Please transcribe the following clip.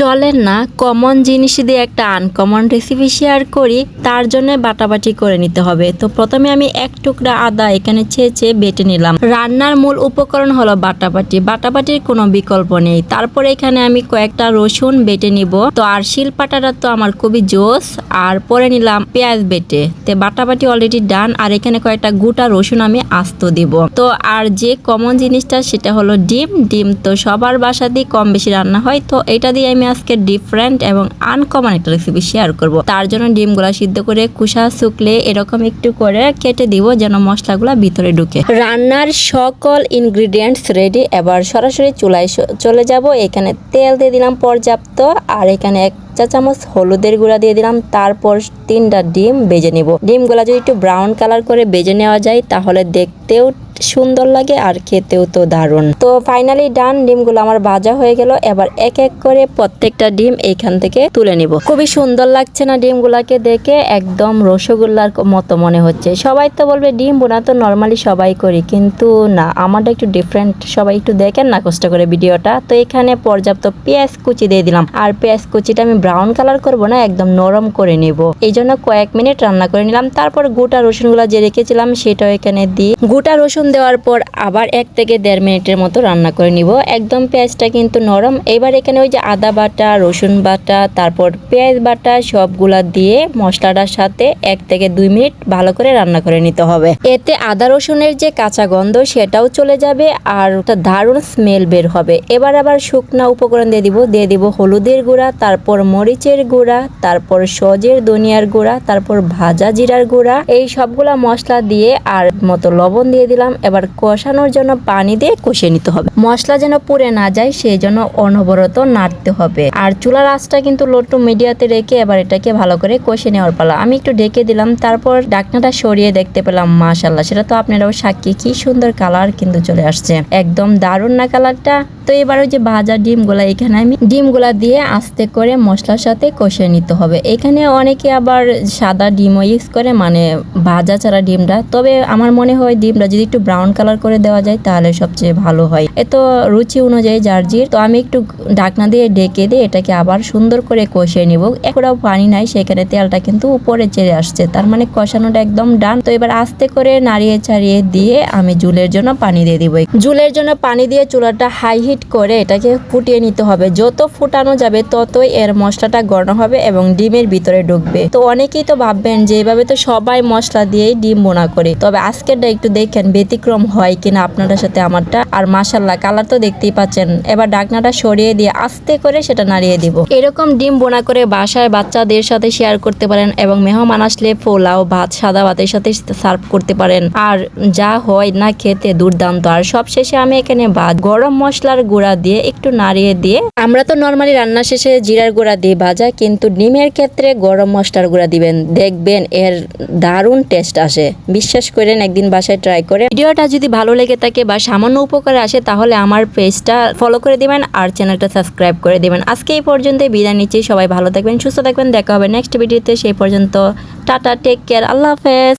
চলেন না কমন জিনিস দিয়ে একটা আনকমন রেসিপি শেয়ার করি, তার জন্য বাটাবাটি করে নিতে হবে। তো প্রথমে আমি এক টুকরা আদা এখানে ছেঁচে বেটে নিলাম। রান্নার মূল উপকরণ হলো বাটাবাটি। বাটাবাটির কোনো বিকল্প নেই। তারপরে এখানে আমি কয়েকটা রসুন বেটে নিব। তো আর শিলপাটাটা তো আমার খুবই জোস। আর পরে নিলাম পেঁয়াজ বেটে। তো বাটাবাটি অলরেডি ডান আর এখানে কয়েকটা গোটা রসুন আমি আস্ত দিব। তো আর যে কমন জিনিসটা, সেটা হলো ডিম। ডিম তো সবার বাসাতেই কম বেশি রান্না হয়। তো এটা দিয়ে আমি আজকে ডিফারেন্ট এবং আনকমন একটা রেসিপি শেয়ার করব। তার জন্য ডিমগুলা সিদ্ধ করে কুসা শুকলে এরকম একটু করে কেটে দিব যেন মশলাগুলো ভিতরে ঢুকে। রান্নার সকল ইনগ্রিডিয়েন্টস রেডি এবার সরাসরি চুলায় চলে যাব। এখানে তেল দিয়ে দিলাম পর্যাপ্ত। আর এখানে এক চা চামচ হলুদের গুঁড়া দিয়ে দিলাম। তারপর তিনটা ডিম বেজে নিব। ডিমগুলা যদি একটু ব্রাউন কালার করে বেজে নেওয়া যায়, তাহলে দেখতেও সুন্দর লাগে আর খেতেও তো দারুণ। তো ফাইনালি ডান ডিমগুলো আমার ভাজা হয়ে গেল। এবার এক এক করে প্রত্যেকটা ডিম এইখান থেকে তুলে নিব। খুবই সুন্দর লাগছে না ডিমগুলাকে দেখে, একদম রসগোল্লার মতো মনে হচ্ছে। সবাই তো বলবে ডিম বোনা তো নর্মালি সবাই করি, কিন্তু না, আমারটা একটু ডিফারেন্ট সবাই একটু দেখেন না কষ্ট করে ভিডিওটা। তো এখানে পর্যাপ্ত পেঁয়াজ কুচি দিয়ে দিলাম। আর পেঁয়াজ কুচিটা আমি ব্রাউন কালার করব না, একদম নরম করে নিব। এই জন্য কয়েক মিনিট রান্না করে নিলাম। তারপর গোটা রসুনগুলো যে রেখেছিলাম, সেটাও এখানে দিয়ে গোটা রসুন দেওয়ার পর আবার এক থেকে দেড় মিনিটের মতো রান্না করে নিব। একদম পেঁয়াজটা কিন্তু নরম। এবার এখানে ওই যে আদা বাটা, রসুন বাটা, তারপর পেঁয়াজ বাটা সবগুলা দিয়ে মশলাটার সাথে এক থেকে দুই মিনিট ভালো করে রান্না করে নিতে হবে। এতে আদা রসুনের যে কাঁচা গন্ধ সেটাও চলে যাবে আর একটা দারুণ স্মেল বের হবে। এবার আবার শুকনা উপকরণ দিয়ে দিব। দিয়ে দিব হলুদের গুঁড়া, তারপর মরিচের গুঁড়া, তারপর সজের ধনিয়ার গুঁড়া, তারপর ভাজা জিরার গুঁড়া। এই সবগুলা মশলা দিয়ে আর মতো লবণ দিয়ে দিলাম। এবার কষানোর জন্য পানি দিয়ে কষিয়ে নিতে হবে। মশলা যেন পুড়ে না যায় সেই জন্য অনবরত নাড়তে হবে। আর চুলার আঁচটা কিন্তু লো টু মিডিয়াতে রেখে এবার এটাকে ভালো করে কষে নেওয়ার পালা। আমি একটু ঢেকে দিলাম, তারপর ডাকনাটা সরিয়ে দেখতে পেলাম মাশাল্লাহ সেটা তো আপনারাও সাক্ষী, কি সুন্দর কালার কিন্তু চলে আসছে। একদম দারুণ না কালারটা তো এবার ওই যে ভাজা ডিমগুলা এখানে আমি ডিমগুলা দিয়ে আস্তে করে মশলার সাথে কষিয়ে নিতে হবে। এখানে অনেকে আবার সাদা ডিমও ইউজ করে মানে ভাজা ছাড়া ডিমটা। তবে আমার মনে হয় ডিমটা যদি একটু ব্রাউন কালার করে দেওয়া যায়, তাহলে সবচেয়ে ভালো হয়। এ তো রুচি অনুযায়ী জার্জির। তো আমি একটু ঢাকনা দিয়ে ডেকে দিয়ে এটাকে আবার সুন্দর করে কষিয়ে নিব। একটাও পানি নাই, সেখানে তেলটা কিন্তু উপরে চেড়ে আসছে। তার মানে কষানোটা একদম ডান তো এবার আস্তে করে নাড়িয়ে ছাড়িয়ে দিয়ে আমি জুলের জন্য পানি দিয়ে দিব। জুলের জন্য পানি দিয়ে চুলাটা হাই হিট করে এটাকে ফুটিয়ে নিতে হবে। যত ফুটানো যাবে ততই এর মশলাটা গরম হবে এবং ডিমের ভিতরে ঢুকবে। তো অনেকেই তো ভাববেন যে এভাবে তো সবাই মশলা দিয়েই ডিম বোনা করে। তবে আজকেরটা একটু দেখেন ব্যতিক্রম হয় কিনা আপনাদের সাথে আমারটা। আর মাসাল্লাহ কালার তো দেখতেই পাচ্ছেন। এবার ডাকনাটা সরিয়ে দিয়ে আস্তে করে সেটা নাড়িয়ে দিব। এরকম ডিম বোনা করে বাসায় বাচ্চাদের সাথে শেয়ার করতে পারেন এবং মেহমান আসলে পোলাও, ভাত, সাদা ভাতের সাথে সার্ভ করতে পারেন। আর যা হয় না খেতে দুর্দান্ত। আর সবশেষে আমি এখানে ভাত, গরম মশলার গুঁড়া দিয়ে একটু নাড়িয়ে দিয়ে, আমরা তো নর্মালি রান্না শেষে জিরার গুঁড়া দিয়ে ভাজা, কিন্তু ডিমের ক্ষেত্রে গরম মশলার গুঁড়া দিবেন। দেখবেন এর দারুণ টেস্ট আসে। বিশ্বাস করেন, একদিন বাসায় ট্রাই করে। ভিডিওটা যদি ভালো লেগে থাকে বা সামান্য উপকারে আসে, তাহলে আমার পেজটা ফলো করে দিবেন আর চ্যানেলটা সাবস্ক্রাইব করে দিবেন। আজকে এই পর্যন্ত বিদায় নিচ্ছি। সবাই ভালো থাকবেন, সুস্থ থাকবেন। দেখা হবে নেক্সট ভিডিওতে সেই পর্যন্ত টাটা টেক কেয়ার আল্লাহ হাফেজ।